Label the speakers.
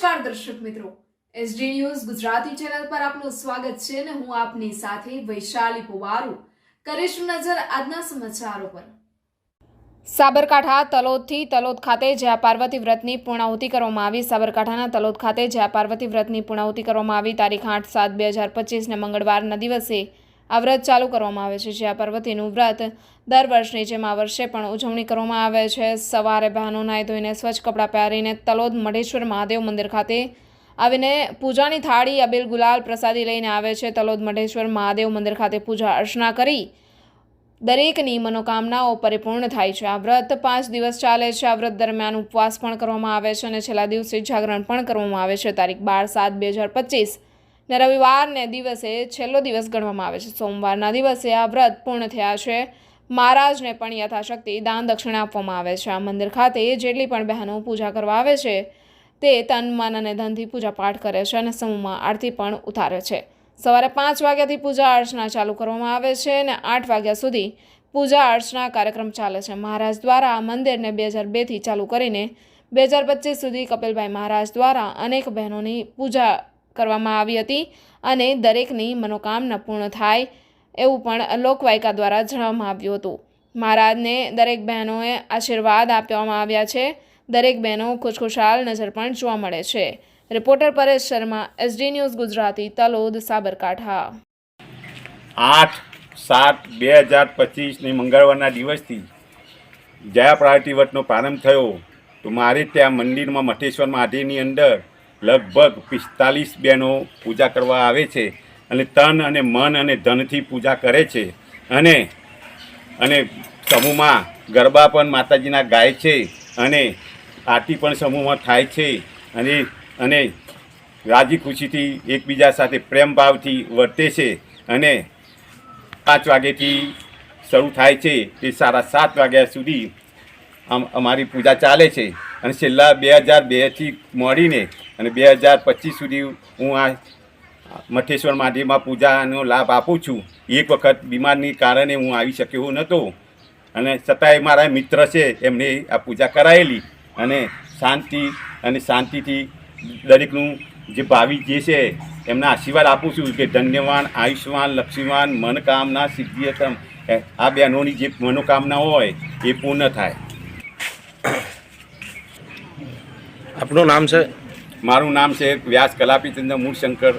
Speaker 1: નમસ્કાર દર્શક મિત્રો. એસડી ન્યૂઝ ગુજરાતી ચેનલ પર આપનું સ્વાગત છે અને હું આપની સાથે વૈશાલી પુવારુ. કરીશું નજર આજના સમાચારો પર. સાબરકાંઠા તલોદથી તલોદ ખાતે જ્યાં પાર્વતી વ્રતની પૂર્ણાહુતિ કરવામાં આવી. સાબરકાંઠાના તલોદ ખાતે જ્યાં પાર્વતી વ્રતની પૂર્ણાહુતિ કરવામાં આવી. તારીખ આઠ સાત બે હજાર પચીસને મંગળવારના દિવસે આ વ્રત ચાલુ કરવામાં આવે છે જ્યાં પાર્વતીનું વ્રત દર વર્ષની જેમ આ વર્ષે પણ ઉજવણી કરવામાં આવે છે. સવારે બહેનો નાહી ધોઈને સ્વચ્છ કપડાં પહેરીને તલોદ મઢેશ્વર મહાદેવ મંદિર ખાતે આવીને પૂજાની થાળી, અબીલ ગુલાલ પ્રસાદી લઈને આવે છે. તલોદ મઢેશ્વર મહાદેવ મંદિર ખાતે પૂજા અર્ચના કરી દરેકની મનોકામનાઓ પરિપૂર્ણ થાય છે. આ વ્રત પાંચ દિવસ ચાલે છે. આ વ્રત દરમિયાન ઉપવાસ પણ કરવામાં આવે છે અને છેલ્લા દિવસે જાગરણ પણ કરવામાં આવે છે. તારીખ બાર સાત બે હજાર પચીસ ને રવિવારને દિવસે છેલ્લો દિવસ ગણવામાં આવે છે. સોમવારના દિવસે આ વ્રત પૂર્ણ થયા છે. મહારાજને પણ યથાશક્તિ દાન દક્ષિણા આપવામાં આવે છે. આ મંદિર ખાતે જેટલી પણ બહેનો પૂજા કરવા આવે છે, તે તન, મન અને ધનથી પૂજા પાઠ કરે છે અને સમૂહમાં આરતી પણ ઉતારે છે. સવારે પાંચ વાગ્યાથી પૂજા અર્ચના ચાલુ કરવામાં આવે છે અને આઠ વાગ્યા સુધી પૂજા અર્ચના કાર્યક્રમ ચાલે છે. મહારાજ દ્વારા આ મંદિરને બે હજાર બેથી ચાલુ કરીને બે હજાર પચીસ સુધી કપિલભાઈ મહારાજ દ્વારા અનેક બહેનોની પૂજા કરવામાં આવી હતી અને દરેકની મનોકામના પૂર્ણ થાય એવું પણ લોકવાયકા દ્વારા જણાવવામાં આવ્યું હતું. મહારાજને દરેક બહેનોએ આશીર્વાદ આપવામાં આવ્યા છે. દરેક બહેનો ખુશખુશાલ નજર પણ જોવા મળે છે. Reporter Paresh Sharma, SD news Gujarati, Talod, Sabarkantha.
Speaker 2: આઠ સાત બે હજાર પચીસની મંગળવારના દિવસથી જયા પ્રાર્ટી વટનો પ્રારંભ થયો. તો મારે ત્યાં મંદિરમાં મઠેશ્વર મહાદેવની અંદર લગભગ પિસ્તાલીસ બહેનો પૂજા કરવા આવે છે અને તન અને મન અને ધનથી પૂજા કરે છે. અને અને સમૂહમાં ગરબા પણ માતાજીના ગાય છે અને આરતી પણ સમૂહમાં થાય છે. અને અને રાજી ખુશીથી એકબીજા સાથે પ્રેમભાવથી વર્તે છે અને પાંચ વાગ્યાથી શરૂ થાય છે તે સાડા સાત વાગ્યા સુધી અમારી પૂજા ચાલે છે. અને છેલ્લા બે હજાર બેથી મળીને અને બે હજાર પચીસ સુધી હું આ મઠેશ્વર મહાદેવમાં પૂજાનો લાભ આપું છું. એક વખત બીમારની કારણે હું આવી શક્યો નહોતો અને છતાંય મારા મિત્ર છે એમને આ પૂજા કરાયેલી અને શાંતિ અને શાંતિથી દરેકનું જે ભાવિ જે છે એમના આશીર્વાદ આપું છું કે ધન્યવાન, આયુષ્યવાન લક્ષ્મીવાન મનકામના, સિદ્ધિયતમ આ બહેનોની જે મનોકામના હોય એ પૂર્ણ થાય.
Speaker 3: આપનું નામ છે?
Speaker 2: મારું નામ છે વ્યાસ કલાપીચંદ્ર મૂળશંકર.